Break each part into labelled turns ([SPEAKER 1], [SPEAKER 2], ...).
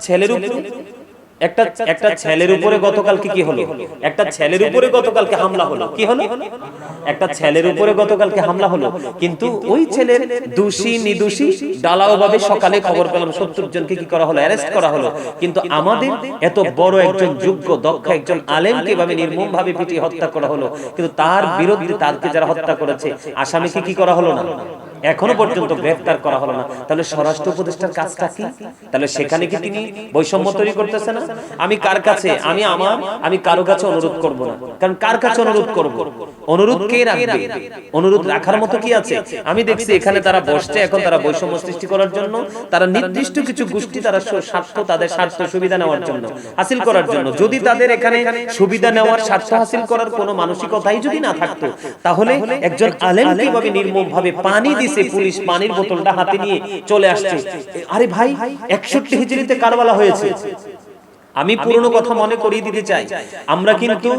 [SPEAKER 1] ছেলের একটা একটা ছেলের উপরে গতকালকে কি হলো? একটা ছেলের উপরে গতকালকে হামলা হলো। কি হলো? একটা ছেলের উপরে গতকালকে হামলা হলো। কিন্তু ওই ছেলের দোষী, নিদোষী ডালাও ভাবে সকালে খবর পেলাম, সত্তর জনকে কি করা হলো? অ্যারেস্ট করা হলো। কিন্তু আমাদের এত বড় একজন যোগ্য, দক্ষ একজন আলেমকে এভাবে নির্মম ভাবে পিটিয়ে হত্যা করা হলো। কিন্তু তার বিরুদ্ধে তারকে যারা হত্যা করেছে, আসামিকে কি করা হলো না? এখনও পর্যন্ত গ্রেফতার করা হলো না। তাহলে স্বরাষ্ট্র উপদেষ্টার কাজটা কি? তাহলে সেখানে কি তিনি বৈষম্য তৈরি করতেছে না? আমি কার কাছে? আমি আমার? আমি কারও কাছে অনুরোধ করব না। কারণ কার কাছে অনুরোধ করব? অনুরোধ কে রাখবে? অনুরোধ রাখার মতো কি আছে? আমি দেখছি এখানে তারা বসছে এখন তারা বৈষম্য সৃষ্টি করার জন্য। তারা নির্দিষ্ট কিছু গোষ্ঠী তারা স্বার্থ, তাদের স্বার্থ সুবিধা নেওয়ার জন্য, হাসিল করার জন্য। যদি তাদের এখানে সুবিধা নেওয়ার স্বার্থ হাসিল করার কোনো মানসিকতাই যদি না থাকতো, তাহলে একজন আলেম কীভাবে নির্মম ভাবে পানি দিছে পুলিশ পানির বোতলটা হাতে নিয়ে চলে আসছে। আরে ভাই একষট্টি হিজড়িতে কারবালা হয়েছে। আমি পুরনো কথা মনে করিয়ে দিতে চাই। আমরা কিন্তু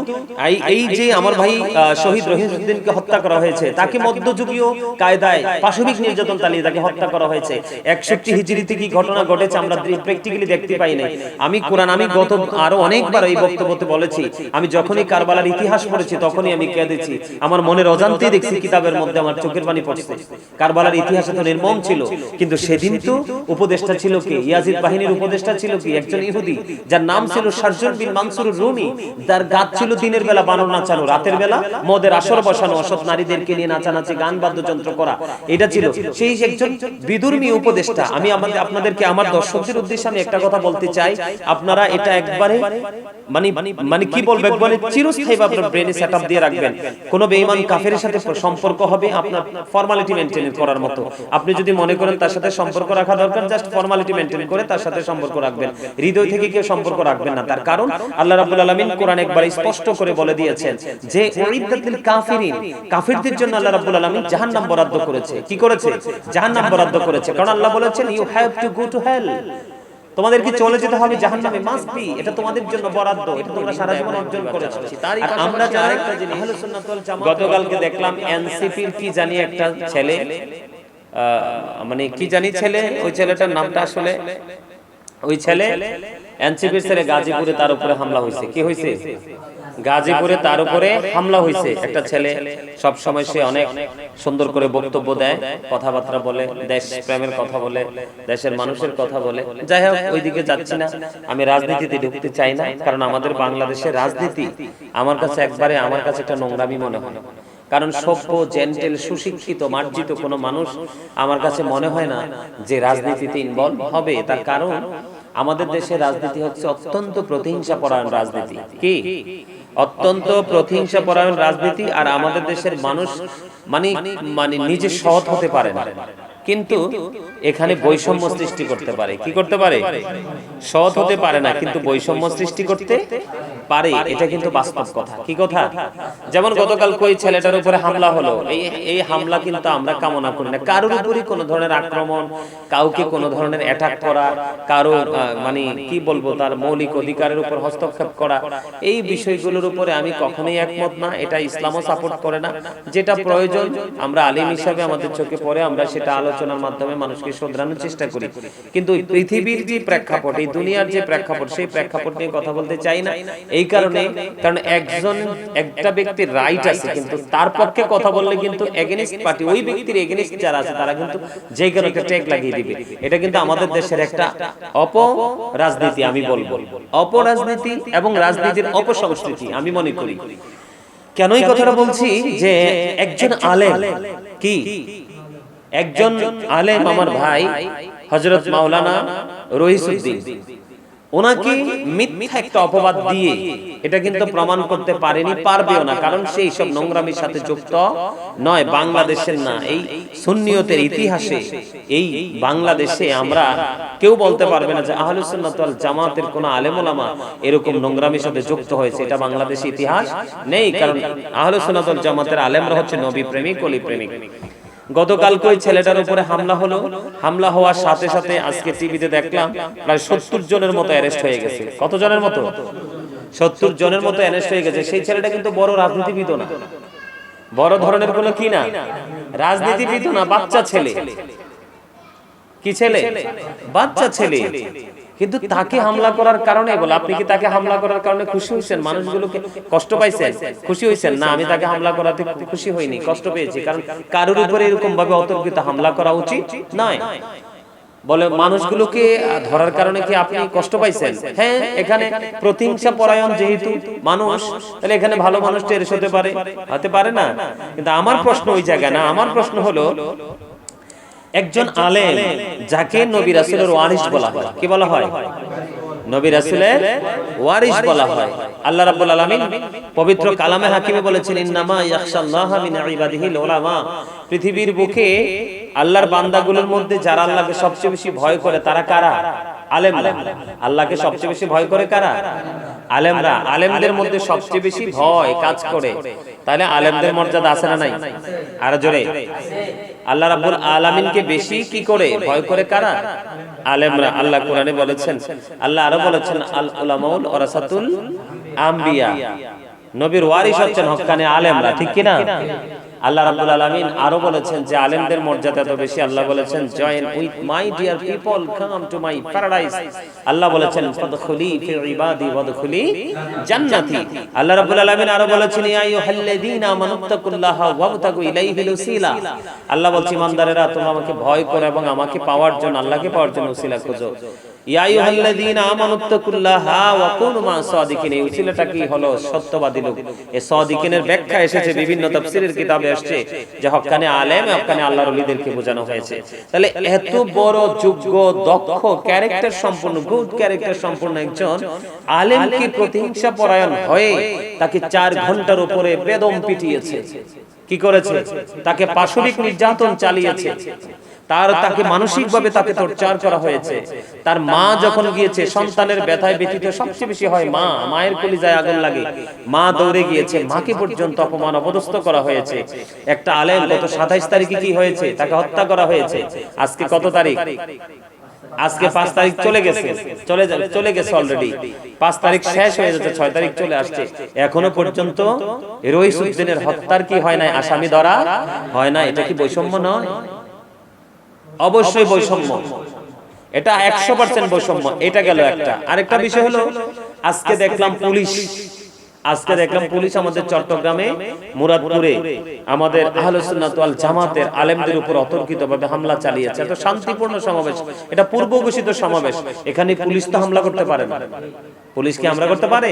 [SPEAKER 1] এই- যে আমার ভাই শহীদ রহিমউদ্দিনকে হত্যা করা হয়েছে। তাকে মধ্যযুগীয় কায়দায় পাশবিক নির্যাতন চালিয়ে তাকে হত্যা করা হয়েছে। একষট্টি হিজড়িতে কি ঘটনা ঘটেছে আমরা প্র্যাকটিক্যালি দেখতে পাই নাই আমি কোরআন আমি গত আরও অনেকবার এই বক্তব্যতে বলেছি। আমি যখনই কারবালার ইতিহাস পড়েছি তখনই আমি কেঁদেছি আমার মনের অজান্তে দেখছি কিতাবের মধ্যে আমার চোখের পানি পড়ছে কারবালার ইতিহাস তো নির্মম ছিল কিন্তু সেদিন তো উপদেষ্টা ছিল কি ইয়াজিদ বাহিনীর উপদেষ্টা ছিল কি একজন ইহুদি যার নাম ছিল শারজুল বিন মানসুর রুমি যার গাছ ছিল দিনের বেলা বানর নাচানো। রাতের বেলা মদের আসর বসানো অসৎ নারীদেরকে নিয়ে নাচানাচি গান বাদ্যযন্ত্র করা। এটা ছিল সেই একজন বিদুর্মী উপদেষ্টা। আমি আমাদের আপনাদেরকে আমার দর্শকদের উদ্দেশ্যে আমি একটা কথা বলতে চাই। আপনারা এটা একবারে মানে মানে কি বলব? একবারে চিরস্থায়ী আপনার ব্রেনে সেটআপ দিয়ে রাখবেন। কোন বেঈমান কাফের সাথে সম্পর্ক হবে আপনার ফর্মালিটি করার মতো। আপনি যদি মনে করেন তার সাথে সম্পর্ক রাখা দরকার জাস্ট ফর্মালিটি করে তার সাথে সম্পর্ক রাখবেন হৃদয় থেকে কেউ সম্পর্ক রাখবেন না। তার কারণ আল্লাহ রাব্বুল আলামিন কোরআন একবার স্পষ্ট করে বলে দিয়েছেন যে উইদ্দাতিল কাফিরিন কাফিরদের জন্য আল্লাহ রাব্বুল আলামিন জাহান্নাম বরাদ্দ করেছে। কি করেছে? জাহান্নাম বরাদ্দ করেছে। কারণ আল্লাহ বলেছেন you have to go to hell তোমাদের কি চলে যেতে হবে জাহান্নামে? মাস্ট বি এটা তোমাদের জন্য বরাদ্দ। এটা তোমরা সারা জীবন অর্জন করেছ। আর আমরা যারা একটা জিনিস আহলে সুন্নাত ওয়াল জামাত গতকালকে দেখলাম এনসিপির কি জানি একটা ছেলে মানে কি জানি ছেলে ওই ছেলেটার নামটা আসলে ওই ছেলে এনসিপির ছেলে গাজীপুরে তার উপরে হামলা হয়েছে। কি হয়েছে? গাজীপুরে তার উপরে হামলা হয়েছে। একটা ছেলে সব সময় সে অনেক সুন্দর করে বক্তব্য দেয় কথাবার্তা বলে দেশ প্রেমের কথা বলে দেশের মানুষের কথা বলে। যাই হোক ওইদিকে যাচ্ছি না। আমি রাজনীতিতে ঢুকতে চাই না কারণ আমাদের বাংলাদেশের রাজনীতি আমার কাছে একবারে আমার কাছে একটা নোংরামি মনে হয়। কারণ সভ্য জেন্টেল সুশিক্ষিত মার্জিত কোনো মানুষ আমার কাছে মনে হয় না যে রাজনীতিতে ইনভলভ হবে তার কারণ আমাদের দেশের রাজনীতি হচ্ছে অত্যন্ত প্রতিহিংসা পরায়ণ রাজনীতি। কি? অত্যন্ত প্রতিহিংসা পরায়ণ রাজনীতি আর আমাদের দেশের মানুষ মানে মানে নিজে সৎ হতে পারে না। কিন্তু এখানে বৈষম্য সৃষ্টি করতে পারে। কি করতে পারে? সৎ হতে পারে না কিন্তু বৈষম্য সৃষ্টি করতে পারে এটা কিন্তু বাস্তব কথা। কি কথা। যেমন গতকাল কই ছেলেটার উপরে হামলা হলো এই এই হামলা কিন্তু আমরা কামনা করি না। কারোর উপরই কোনো ধরনের আক্রমণ কাউকে কোনো ধরনের অ্যাটাক করা কারও মানে কি বলব তার মৌলিক অধিকারের উপর হস্তক্ষেপ করা এই বিষয়গুলোর উপরে আমি কখনোই একমত না এটা ইসলামও সাপোর্ট করে না। যেটা প্রয়োজন আমরা আলিম হিসাবে আমাদের চোখে পড়ে আমরা সেটা আলোচনার মাধ্যমে মানুষকে শোধরানোর চেষ্টা করি। কিন্তু পৃথিবীর যে প্রেক্ষাপট এই দুনিয়ার যে প্রেক্ষাপট সেই প্রেক্ষাপট নিয়ে কথা বলতে চাই না এই কারণে, কারণ একজন, একটা ব্যক্তির রাইট আছে, কিন্তু তার পক্ষে কথা বললে কিন্তু এগেনিস্ট পার্টি ওই ব্যক্তির এগেনিস্ট যারা আছে, তারা কিন্তু যে কোনো একটা ট্যাগ লাগিয়ে দিবে। এটা কিন্তু আমাদের দেশের একটা অপ রাজনীতি আমি বলব। অপরাজনীতি এবং রাজনীতির অপসংস্কৃতি, আমি মনে করি। কেন এই কথাটা বলছি? যে একজন আলেম, কি? একজন আলেম আমার ভাই হজরত মাওলানা রহিসুদ্দিন। ওনাকে মিথ্যা একটা অপবাদ দিয়ে এটা কিন্তু প্রমাণ করতে পারেনি পারবেও না কারণ সেই সব নোংরামির সাথে যুক্ত নয় বাংলাদেশের না এই সুন্নিয়তের ইতিহাসে এই বাংলাদেশে আমরা কেউ বলতে পারবে না যে সুন্নাত জামাতের কোন আলেম ওলামা এরকম নোংরামির সাথে যুক্ত হয়েছে এটা বাংলাদেশে ইতিহাস নেই কারণ সুন্নাত জামাতের আলেমরা হচ্ছে নবী প্রেমিক অলি প্রেমিক। গতকাল ওই ছেলেটার উপরে হামলা হলো। হামলা হওয়ার সাথে সাথে আজকে টিভিতে দেখলাম, প্রায় সত্তর জনের মতো অ্যারেস্ট হয়ে গেছে। কত জনের মতো? সত্তর জনের মতো অ্যারেস্ট হয়ে গেছে। সেই ছেলেটা কিন্তু বড় রাজনীতিবিদ না। বড় ধরনের কোনো কি না? রাজনীতিবিদ না, বাচ্চা ছেলে। কি ছেলে? বাচ্চা ছেলে। কিন্তু তাকে হামলা করার কারণে বলে, আপনি কি তাকে হামলা করার কারণে খুশি হয়েছেন? মানুষগুলোকে কষ্ট পাইছেন? খুশি হয়েছেন? না, আমি তাকে হামলা করাতে খুশি হইনি, কষ্ট পেয়েছি। কারণ কারোর উপরে এরকম ভাবে অতর্কিত হামলা করা উচিত নয়। বলে, মানুষগুলোকে ধরার কারণে কি আপনি কষ্ট পাইছেন? হ্যাঁ এখানে প্রতিহিংসা পরায়ণ যেহেতু মানুষ, তাহলে এখানে ভালো মানুষ টেরেস হতে পারে। হতে পারে না। কিন্তু আমার প্রশ্ন ওই জায়গায় না, আমার প্রশ্ন হলো একজন আলেম যাকে নবী রাসুলের ওয়ারিস বলা হয়। কি বলা হয়? নবী রাসুলের ওয়ারিস বলা হয়। আল্লাহ রাব্বুল আলামিন পবিত্র কালামে হাকিমে বলেছেন ইন্নামা ইয়াখশাল্লাহা মিন ইবাদিহিল উলামা। পৃথিবীর বুকে আল্লাহর বান্দাগুলোর মধ্যে যারা আল্লাহকে সবচেয়ে বেশি ভয় করে তারা কারা? আলেমরা। আল্লাহকে সবচেয়ে বেশি ভয় করে কারা? আলেমরা। আলেমদের মধ্যে সবচেয়ে বেশি ভয় কাজ করে। তাহলে আলেমদের মর্যাদা আছে না নাই? আর জোরে। আল্লাহ রাব্বুল আলামিনকে বেশি কি করে? ভয় করে কারা? আলেমরা। আল্লাহ কোরআনে বলেছেন আল্লাহ আরও বলেছেন আল উলামাউল ওয়ারাসাতুল আম্বিয়া। নবীর ওয়ারিস হচ্ছেন হক্কানে আলেমরা ঠিক কি না আল্লাহ রাব্বুল আলামিন আরও বলেছেন যে আলেমদের মর্যাদা এত বেশি। আল্লাহ বলেছেন join with my dear people come to my paradise Allah বলেছেন ফাদখুলি ফি ইবাদি ওয়াদখুলি জান্নাতি আল্লাহ রাব্বুল আলামিন আরও বলেছেন ইয়া আইয়ুহাল্লাযীনা আমানুত্তাকুল্লাহা ওয়াবতাগু ইলাইহিল ওসিলা আল্লাহ বলছে, ইমানদারেরা, তোমরা আমাকে ভয় করো এবং আমাকে পাওয়ার জন্য, আল্লাহকে পাওয়ার জন্য উসিলা খোঁজো। আইয়ুহাল্লাযীনা আমানুত্তাকুল্লাহা ওয়া কুনু মা সাদিকিন। এই ওসিলাটা কি হলো? সত্যবাদী লোক। এই সাদিকিনের ব্যাখ্যা এসেছে বিভিন্ন তাফসীরের কিতাবে আসছে যে হক্কানে আলেম হক্কানে আল্লাহর ওলিদেরকে বোঝানো হয়েছে। তাহলে এত বড় যোগ্য দক্ষ ক্যারেক্টার সম্পূর্ণ গুড ক্যারেক্টার সম্পূর্ণ একজন আলেমকে প্রতিহিংসা পরায়ণ হয়ে তাকে চার ঘণ্টার উপরে বেদম পিটিয়েছে? কি করেছে? তাকে পাশবিক নির্যাতন চালিয়েছে? তার তাকে মানসিকভাবে তাকে টর্চার করা হয়েছে। তার মা যখন গিয়েছে সন্তানের ব্যথায় ব্যথিত সবচেয়ে বেশি হয় মা। মায়ের কলিজায় আগুন লাগে। মা দৌড়ে গিয়েছে মাকে পর্যন্ত অপমান অপদস্থ করা হয়েছে। একটা আলেম গত সাতাইশ তারিখে কি হয়েছে? তাকে হত্যা করা হয়েছে। আজকে কত তারিখ? আজকে পাঁচ তারিখ চলে গেছে। চলে যা- চলে গেছে অলরেডি পাঁচ তারিখ শেষ হয়ে যাচ্ছে ছয় তারিখ চলে আসছে এখনও পর্যন্ত রইসুদ্দিনের হত্যার কি হয় নাই আসামি ধরা হয় না এটা কি বৈষম্য নয় অবশ্যই বৈষম্য। এটা একশো পার্সেন্ট বৈষম্য। এটা গেল একটা। আরেকটা বিষয় হলো আজকে দেখলাম পুলিশ। আজকে দেখলাম পুলিশ আমাদের চট্টগ্রামে মুরাদপুরে। আমাদের আহলুসুন্নাত ওয়াল জামাতের আলেমদের উপর অতর্কিতভাবে হামলা চালিয়েছে। এত শান্তিপূর্ণ সমাবেশ। এটা পূর্ব ঘোষিত সমাবেশ। এখানে পুলিশ তো হামলা করতে পারে না। পুলিশ কি হামলা করতে পারে?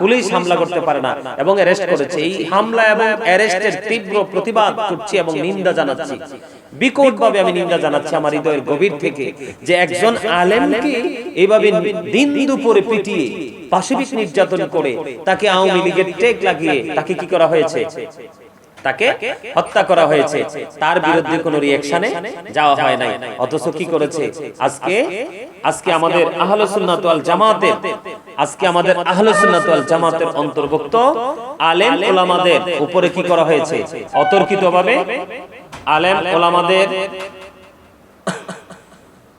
[SPEAKER 1] পুলিশ হামলা করতে পারে না এবং অ্যারেস্ট করেছে। এই হামলা এবং অ্যারেস্টের তীব্র প্রতিবাদ করছি এবং নিন্দা জানাচ্ছি। বিকট ভাবে আমি নিন্দা জানাচ্ছি আমার হৃদয়ের গভীর থেকে যে একজন আলেমকে এইভাবে দিন দুপুরে পিটিয়ে পাশবিক নির্যাতন করে তাকে আওয়ামী লীগের টেক লাগিয়ে তাকে কি করা হয়েছে? তাকে হত্যা করা হয়েছে। তার বিরুদ্ধে কোনো রিয়াকশনে যাওয়া হয় নাই। অথচ কি করেছে? আজকে আজকে আমাদের আহলে সুন্নাত জামাতের আজকে আমাদের আহলে সুন্নাত ওয়াল জামাতের অন্তর্ভুক্ত আলেম ওলামাদের উপরে কি করা হয়েছে? অতর্কিতভাবে আলেম ওলামাদের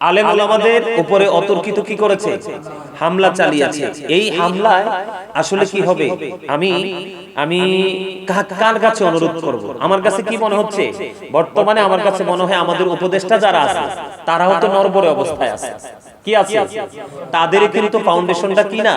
[SPEAKER 1] আলেম ওলামাদের উপরে অতর্কিত কি করেছে? হামলা চালিয়েছে। এই হামলায় আসলে কি হবে? আমি আমি কার কাছে অনুরোধ করব? আমার কাছে কি মনে হচ্ছে? বর্তমানে আমার কাছে মনে হয় আমাদের উপদেষ্টা যারা আছে তারাও তো নরবরে অবস্থায় আছে। কি আছে? তাদের কিন্তু ফাউন্ডেশনটা কি না?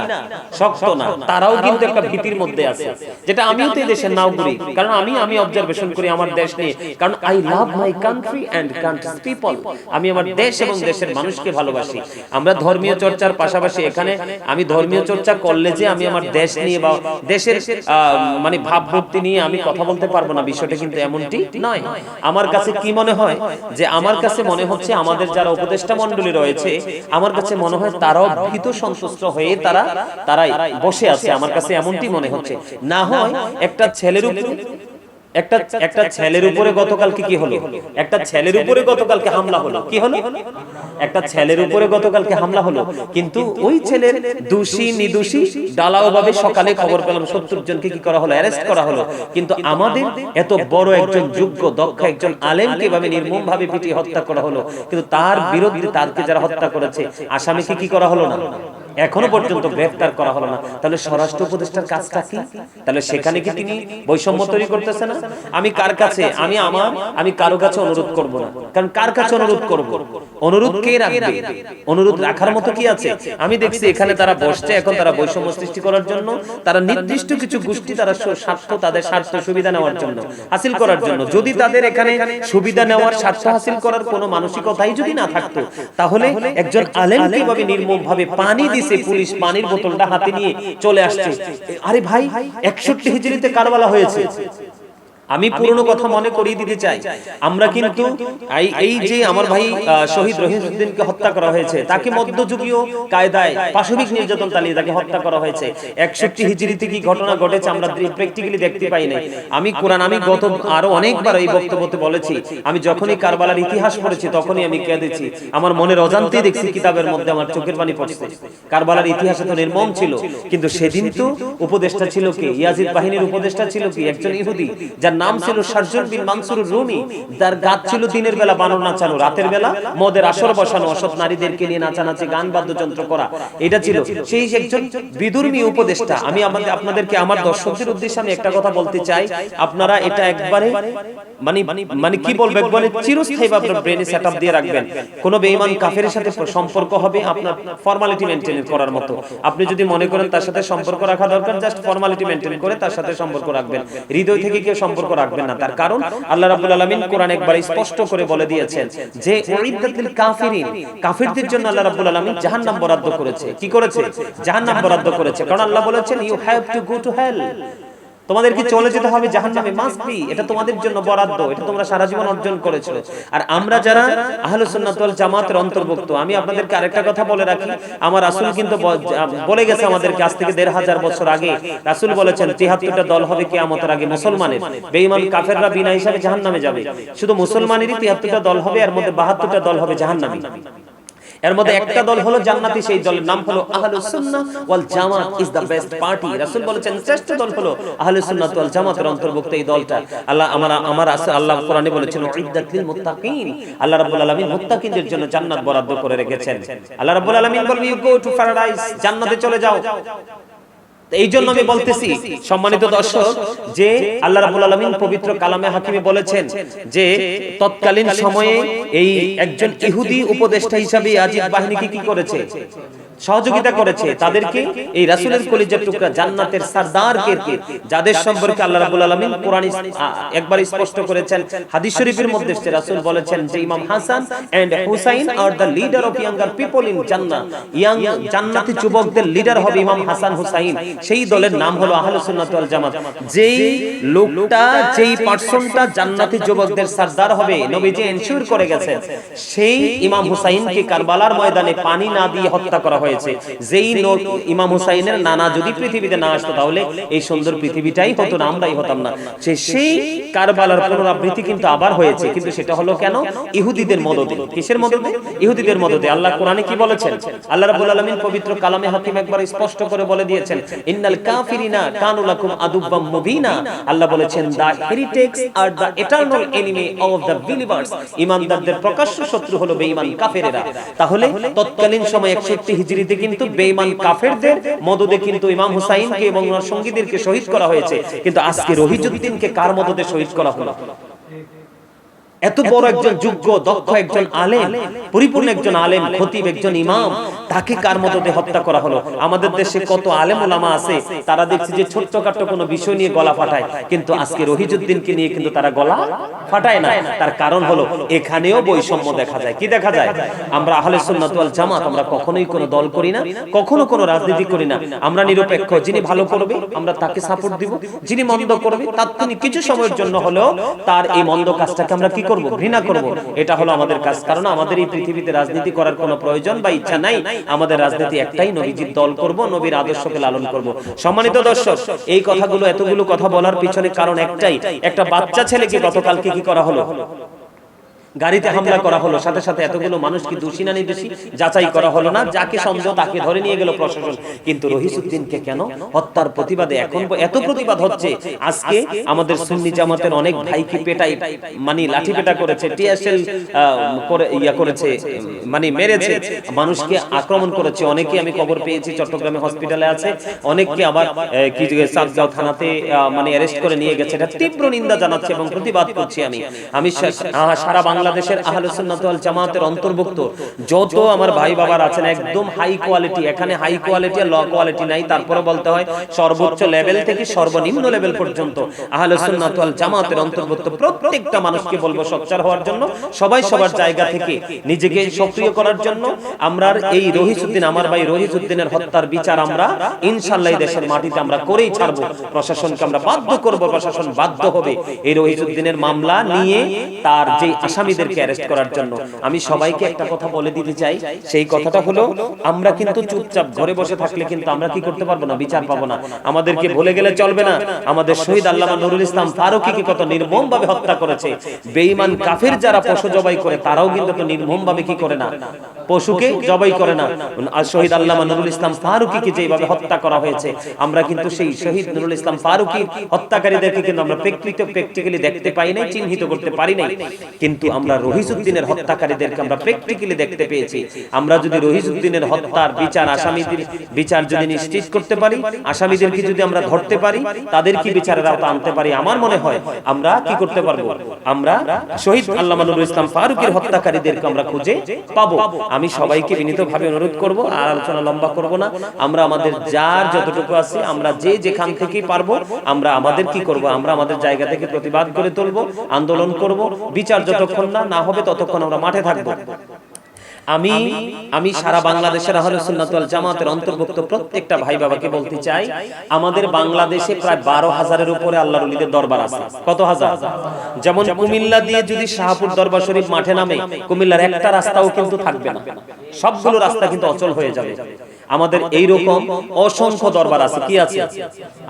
[SPEAKER 1] শক্ত না। তারাও কিন্তু একটা ভীতির মধ্যে আছে। যেটা আমিও তো এই দেশের নাও করি। কারণ আমি আমি অবজারভেশন করি আমার দেশ নিয়ে। কারণ I love my country and countries people আমি আমার দেশ এবং দেশের মানুষকে ভালোবাসি। আমরা ধর্মীয় চর্চার পাশাপাশি এখানে আমি ধর্মীয় চর্চা করলে যে আমি আমার দেশ নিয়ে বা দেশের মানে ভাবমূর্তি নিয়ে আমি কথা বলতে পারব না। বিষয়টা কিন্তু এমনটি নয়। আমার কাছে কি মনে হয় যে আমার কাছে মনে হচ্ছে আমাদের যারা উপদেষ্টা মন্ডলী রয়েছে আমার কাছে মনে হয় তারাও ভীত সন্তুষ্ট হয়ে তারা তারাই বসে আছে। আমার কাছে এমনটি মনে হচ্ছে। না হয় একটা ছেলের উপর একটা একটা ছেলের উপরে গতকালকে কি হলো? একটা ছেলের উপরে গতকালকে হামলা হলো? কি হলো? একটা ছেলের উপরে গতকালকে হামলা হলো। কিন্তু ওই ছেলের দোষী নিদোষী ডালাও ভাবে সকালে খবর পেলাম সত্তর জনকে কি করা হলো? অ্যারেস্ট করা হলো। কিন্তু আমাদের এত বড় একজন যোগ্য দক্ষ একজন আলেমকে ভাবে নির্মম ভাবে পিটিয়ে হত্যা করা হলো। কিন্তু তার বিরুদ্ধে তারকে যারা হত্যা করেছে আসামিকে কি করা হলো না? এখনও পর্যন্ত গ্রেফতার করা হলো না। তাহলে স্বরাষ্ট্র উপদেষ্টার কাজটা কি? তাহলে সেখানে কি তিনি বৈষম্য তৈরি করতেছে না? আমি কার কাছে? আমি আমার, আমি কারও কাছে অনুরোধ করব না। কারণ কার কাছে অনুরোধ করব? অনুরোধ কে রাখবে? অনুরোধ রাখার মতো কি আছে? আমি দেখছি এখানে তারা বসছে এখন তারা বৈষম্য সৃষ্টি করার জন্য। তারা নির্দিষ্ট কিছু গোষ্ঠী তারা স্বার্থ, তাদের স্বার্থ সুবিধা নেওয়ার জন্য, হাসিল করার জন্য। যদি তাদের এখানে সুবিধা নেওয়ার স্বার্থ হাসিল করার কোনো মানসিকতাই যদি না থাকতো, তাহলে একজন আলেম কীভাবে নির্মম ভাবে পানি দিছে পুলিশ পানির বোতলটা হাতে নিয়ে চলে আসছে। আরে ভাই একষট্টি হিজড়িতে কারবালা হয়েছে। আমি পুরনো কথা মনে করিয়ে দিতে চাই। আমরা কিন্তু এই- যে আমার ভাই শহীদ রহিমউদ্দিনকে হত্যা করা হয়েছে। তাকে মধ্যযুগীয় কায়দায় পাশবিক নির্যাতন চালিয়ে তাকে হত্যা করা হয়েছে। একষট্টি হিজড়িতে কি ঘটনা ঘটেছে আমরা প্র্যাকটিক্যালি দেখতে পাই নাই। আমি কোরআন আমি গত আরও অনেকবার এই বক্তব্যতে বলেছি। আমি যখনই কারবালার ইতিহাস পড়েছি তখনই আমি কেঁদেছি। আমার মনের অজান্তেই দেখছি কিতাবের মধ্যে আমার চোখের পানি পড়ছে। কারবালার ইতিহাসে তো নির্মম ছিল কিন্তু সেদিন তো উপদেষ্টা ছিল কি ইয়াজিদ বাহিনীর উপদেষ্টা ছিল। কি একজন ইহুদি যার নাম ছিল শারজুল বিন মানসুর রুমি। তার গাছ ছিল দিনের বেলা বানর নাচানো। রাতের বেলা মদের আসর বসানো অসৎ নারীদেরকে নিয়ে নাচানাচি গান বাদ্যযন্ত্র করা। এটা ছিল। সেই একজন বিদুর্মী উপদেষ্টা। আমি আমাদের আপনাদেরকে আমার দর্শকদের উদ্দেশ্যে আমি একটা কথা বলতে চাই। আপনারা এটা একবারে মানে মানে কি বলব? একবারে চিরস্থায়ী আপনার ব্রেনে সেটআপ দিয়ে রাখবেন। কোন বেঈমান কাফের সাথে সম্পর্ক হবে আপনার ফর্মালিটি করার মতো। আপনি যদি মনে করেন তার সাথে সম্পর্ক রাখা দরকার জাস্ট ফর্মালিটি মেনটেন করে তার সাথে সম্পর্ক রাখবেন হৃদয় থেকে কেউ সম্পর্ক রাখবেন না। তার কারণ আল্লাহ রাব্বুল আলামিন কোরআন একবার স্পষ্ট করে বলে দিয়েছেন যে, উইদ্দাতিল কাফিরিন কাফিরদের জন্য আল্লাহ রাব্বুল আলামিন জাহান্নাম বরাদ্দ করেছে। কি করেছে? জাহান্নাম বরাদ্দ করেছে। কারণ আল্লাহ বলেছেন, you have to go to hell. তোমাদের কি চলে যেতে হবে জাহান্নামে মাস্ট বি এটা তোমাদের জন্য বরাদ্দ এটা তোমরা সারা জীবন অর্জন করেছ আর আমরা যারা আহলে সুন্নাত ওয়াল জামাতের অন্তর্ভুক্ত আমি আপনাদেরকে আরেকটা কথা বলে রাখি। আমার রাসূল কিন্তু বলে গেছে আমাদেরকে আজ থেকে দেড় হাজার বছর আগে। রাসূল বলেছেন 73টা দল হবে কিয়ামতের আগে মুসলমানের। বেঈমান কাফেররা বিনা হিসাবে জাহান্নামে যাবে। শুধু মুসলমানেরই 73টা দল হবে এর মধ্যে 72টা দল হবে জাহান্নামী। এর মধ্যে একটা দল হলো জান্নাতি সেই দলের নাম হলো Ahlus Sunnah Wal Jamaat is the best party রাসূল বলেছেন শ্রেষ্ঠ দল হলো আহলুস সুন্নাত ওয়াল জামাতের অন্তর্ভুক্ত এই দলটা। আল্লাহ আমার আমার আছে আল্লাহ কোরআনে বলেছেন ইদ্দাতিল মুত্তাকিন। আল্লাহ রাব্বুল আলামিন মুত্তাকিনদের জন্য জান্নাত বরাদ্দ করে রেখেছেন। আল্লাহ রাব্বুল আলামিন বলবি ইউ গো টু প্যারাডাইস জান্নাতে চলে যাও। এই জন্য আমি বলতেছি সম্মানিত দর্শক যে আল্লাহ রাব্বুল আলামিন পবিত্র কালামে হাকিমে বলেছেন যে তৎকালীন সময়ে এই একজন ইহুদি উপদেষ্টা হিসাবে আজিদ বাহিনীকে কি করেছে? সহযোগিতা করেছে? তাদেরকে এই রাসূলের কলিজার টুকরা জান্নাতের সরদারকে যাদের সম্পর্কে আল্লাহ রাব্বুল আলামিন কোরআন একবার স্পষ্ট করেছেন হাদিস শরীফের মধ্যে এসেছে রাসূল বলেছেন যে ইমাম Hasan and Hussain are the leader of younger people in Jannah young জান্নাতি যুবকদের লিডার হবে ইমাম হাসান হুসাইন সেই দলের নাম হলো আহলুস সুন্নাত ওয়াল জামাত। যেই লোকটা যেই পার্সনটা জান্নাতি যুবকদের সরদার হবে নবীজি এনশিওর করে গেছেন সেই ইমাম হুসাইনকে কারবালার ময়দানে পানি না দিয়ে হত্যা করা হয়েছে। যেই ইমাম হুসাইনের নানা যদি পৃথিবীতে না আসতো তাহলে এই সুন্দর পৃথিবীটাই হতো না। আমরাই হতাম না। সে সেই কারবালার পুনরাবৃত্তি কিন্তু আবার হয়েছে। কিন্তু সেটা হলো কেন? ইহুদিদের মদদে কিসের মদদে ইহুদিদের মদদে আল্লাহ কোরআনে কি বলেছেন আল্লাহ রাব্বুল আলামিন পবিত্র কালামে হাকিম একবার স্পষ্ট করে বলে? দিয়েছেন ইন্নাল কাফিরিনা কানু লাকুম মুবিনা। আল্লাহ বলেছেন the heretics are the eternal enemy of the believers প্রকাশ্য শত্রু হলো বেঈমান কাফেরেরা। তাহলে তৎকালীন সময় 61 হিজরিতে কিন্তু বেঈমান কাফেরদের মদদে কিন্তু ইমাম হুসাইনকে এবং ওনার সঙ্গীদেরকে শহীদ করা হয়েছে। কিন্তু আজকে রহিজউদ্দিনকে কার মদদে শহীদ করা হলো? এত বড় একজন যোগ্য দক্ষ একজন আলেম পরিপূর্ণ একজন আলেম খতিব একজন ইমাম তাকে কার মদতে হত্যা করা হলো? আমাদের দেশে কত আলেম ওলামা আছে তারা দেখছি যে ছোট্টখাট্ট কোনো বিষয় নিয়ে গলা ফাটায় কিন্তু আজকে রহিজউদ্দিনকে নিয়ে কিন্তু তারা গলা ফাটায় না তার কারণ হলো এখানেও বৈষম্য দেখা যায়। কি দেখা যায়? আমরা আহলে সুন্নাত ওয়াল জামাত আমরা কখনোই কোনো দল করি না কখনো কোনো রাজনীতি করি না। আমরা নিরপেক্ষ যিনি ভালো করবে আমরা তাকে সাপোর্ট দিব যিনি মন্দ করবে তাৎক্ষণিক কিছু সময়ের জন্য হলেও তার এই মন্দ কাজটাকে আমরা কি করব, ঘৃণা করব। এটা হলো আমাদের কাজ। কারণ আমাদের এই পৃথিবীতে রাজনীতি করার কোনো প্রয়োজন বা ইচ্ছা নাই। আমাদের রাজনীতি একটাই, নবীজির দল করব, নবীর আদর্শকে লালন করব। সম্মানিত দর্শক, এই কথাগুলো, এতগুলো কথা বলার পিছনে কারণ একটাই। একটা বাচ্চা ছেলেকে গতকালকে কি করা হলো? গাড়িতে হামলা করা হলো সাথে সাথে এতগুলো মানুষ কি দোষী না নির্দোষী? যাচাই করা হলো না যাকে সন্দেহ তাকে ধরে নিয়ে গেল প্রশাসন। কিন্তু রহিসুদ্দিনকে কেন হত্যার প্রতিবাদে এখন এত প্রতিবাদ হচ্ছে আজকে আমাদের সুন্নি জামাতের অনেক ভাইকে পেটাই মানে লাঠি পেটা করেছে টিএসএল করে ইয়া করেছে মানে মেরেছে। মানুষকে আক্রমণ করেছে অনেকে আমি খবর পেয়েছি চট্টগ্রামে হসপিটালে আছে অনেককে আবার কি যে সাতগাঁও থানাতে মানে অ্যারেস্ট করে নিয়ে গেছে এটা তীব্র নিন্দা জানাচ্ছে এবং প্রতিবাদ করছি আমি আমি সারা বাংলাদেশের আহলে সুন্নাত জামাতের অন্তর্ভুক্ত, যত আমার ভাই বাবার আছেন, একদম হাই কোয়ালিটি এখানে হাই কোয়ালিটি আর ল কোয়ালিটি নাই। তারপরে বলতে হয়, সর্বোচ্চ লেভেল থেকে সর্বনিম্ন লেভেল পর্যন্ত আহলে জামাতের অন্তর্ভুক্ত। প্রত্যেকটা মানুষকে বলব সোচ্চার হওয়ার জন্য, সবাই সবার জায়গা থেকে নিজেকে সক্রিয় করার জন্য। আমরা এই রহিসুদ্দিন, আমার ভাই রহিসুদ্দিনের হত্যার বিচার আমরা ইনশাআল্লাহ দেশের মাটিতে আমরা করেই ছাড়বো। প্রশাসনকে আমরা বাধ্য করব, প্রশাসন বাধ্য হবে এই রহিসুদ্দিনের মামলা নিয়ে তার যে আসামিদেরকে অ্যারেস্ট করার জন্য। আমি সবাইকে একটা কথা বলে দিতে চাই। সেই কথাটা হলো আমরা কিন্তু চুপচাপ ঘরে বসে থাকলে কিন্তু আমরা কি করতে পারব না? বিচার পাবো না। আমাদেরকে ভুলে গেলে চলবে না। আমাদের শহীদ আল্লামা নুরুল ইসলাম ফারুকীকে কত নির্মম ভাবে হত্যা করেছে? বেঈমান কাফির যারা পশু জবাই করে তারাও কিন্তু তো নির্মম ভাবে কি করে না? পশুকে জবাই করে না। আর শহীদ আল্লামা নুরুল ইসলাম ফারুকীকে যেভাবে হত্যা করা হয়েছে আমরা কিন্তু সেই শহীদ নুরুল ইসলাম ফারুকী হত্যাকারীদেরকে কিন্তু আমরা প্র্যাকটিক্যালি প্র্যাকটিক্যালি দেখতে পাই নাই চিহ্নিত করতে পারি নাই কিন্তু আমরা রহিসুদ্দিনের হত্যাকারীদেরকে আমরা প্র্যাকটিক্যালি দেখতে পেয়েছি। আমরা যদি রহিসুদ্দিনের হত্যার বিচার আসামিদের বিচার যদি নিশ্চিত করতে পারি, আসামিদেরকে যদি আমরা ধরতে পারি, তাদের কি বিচারের আওতা আনতে পারি? আমার মনে হয় আমরা কি করতে পারব? আমরা শহীদ আল্লামা নুরুল ইসলাম ফারুকের হত্যাকারীদেরকে আমরা খুঁজে পাবো। আমি সবাইকে বিনীতভাবে অনুরোধ করব, আর আলোচনা লম্বা করব না। আমরা আমাদের যার যতটুকু আছে, আমরা যে যেখান থেকে পারব, আমরা আমাদের কি করব? আমরা আমাদের জায়গা থেকে প্রতিবাদ করে তুলব, আন্দোলন করব, বিচার যতক্ষণ না না হবে ততক্ষণ আমরা মাঠে থাকব। আমি আমি সারা বাংলাদেশের আহলে সুন্নাত ওয়াল জামাতের অন্তর্ভুক্ত প্রত্যেকটা ভাই বাবাকে বলতে চাই আমাদের বাংলাদেশে প্রায় বারো হাজারের উপরে আল্লাহর ওলিদের দরবার আছে। কত হাজার? যেমন কুমিল্লা দিয়ে যদি শাহপুর দরবার শরীফ মাঠে নামে কুমিল্লার একটা রাস্তাও কিন্তু থাকবে না। সবগুলো রাস্তা কিন্তু অচল হয়ে যাবে। আমাদের এই রকম অসংখ্য দরবার আছে কি আছে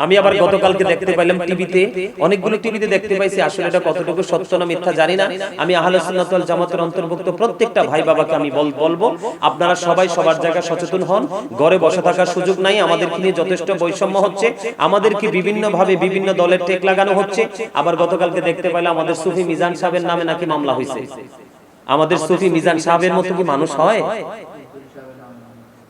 [SPEAKER 1] আমি আবার গতকালকে দেখতে পাইলাম টিভিতে অনেকগুলো টিভিতে দেখতে পাইছি আসলে এটা কতটুকু সত্য না মিথ্যা জানি না। আমি আহলে সুন্নাত ওয়াল জামাতের অন্তর্ভুক্ত প্রত্যেকটা ভাই বাবাকে আমি বলব আপনারা সবাই সবার জায়গায় সচেতন হন ঘরে বসে থাকার সুযোগ নাই আমাদেরকে নিয়ে যথেষ্ট বৈষম্য হচ্ছে আমাদেরকে বিভিন্ন ভাবে বিভিন্ন দলের টেক লাগানো হচ্ছে আবার গতকালকে দেখতে পাইলাম আমাদের সুফি মিজান সাহেবের নামে নাকি মামলা হয়েছে। আমাদের সুফি মিজান সাহেবের মতো কি মানুষ হয়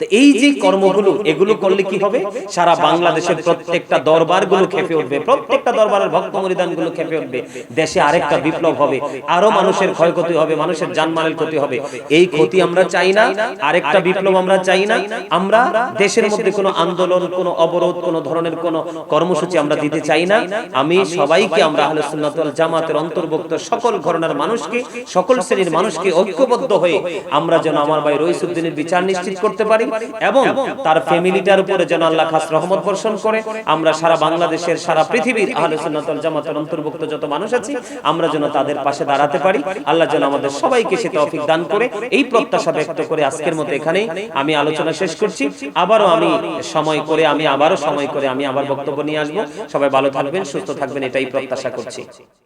[SPEAKER 1] তো এই যে কর্মগুলো এগুলো করলে কি হবে? সারা বাংলাদেশের প্রত্যেকটা দরবারগুলো খেপে উঠবে প্রত্যেকটা দরবারের ভক্ত মরিদানগুলো খেপে উঠবে। দেশে আরেকটা বিপ্লব হবে আরও মানুষের ক্ষয়ক্ষতি হবে মানুষের জানমালের ক্ষতি হবে। এই ক্ষতি আমরা চাই না আরেকটা বিপ্লব আমরা চাই না আমরা দেশের মধ্যে কোনো আন্দোলন কোনো অবরোধ কোনো ধরনের কোনো কর্মসূচি আমরা দিতে চাই না। আমি সবাইকে আমরা আহলে সুন্নাত ওয়াল জামাতের অন্তর্ভুক্ত সকল ঘরানার মানুষকে সকল শ্রেণির মানুষকে ঐক্যবদ্ধ হয়ে আমরা যেন আমার ভাই রইসুদ্দিনের বিচার নিশ্চিত করতে পারি এবং তার ফ্যামিলিটার উপরে যেন আল্লাহ খাস রহমত বর্ষণ করে আমরা সারা বাংলাদেশের সারা পৃথিবীর আহলে সুন্নাত ওয়াল জামাতের অন্তর্ভুক্ত যত মানুষ আছি আমরা যেন তাদের পাশে দাঁড়াতে পারি আল্লাহ যেন আমাদের সবাইকে সে তৌফিক দান করে এই প্রত্যাশা ব্যক্ত করে আজকের মতো এখানেই আমি আলোচনা শেষ করছি আবারও আমি সময় করে আমি আবারও সময় করে আমি আবার বক্তব্য নিয়ে আসব। সবাই ভালো থাকবেন সুস্থ থাকবেন এটাই প্রত্যাশা করছি।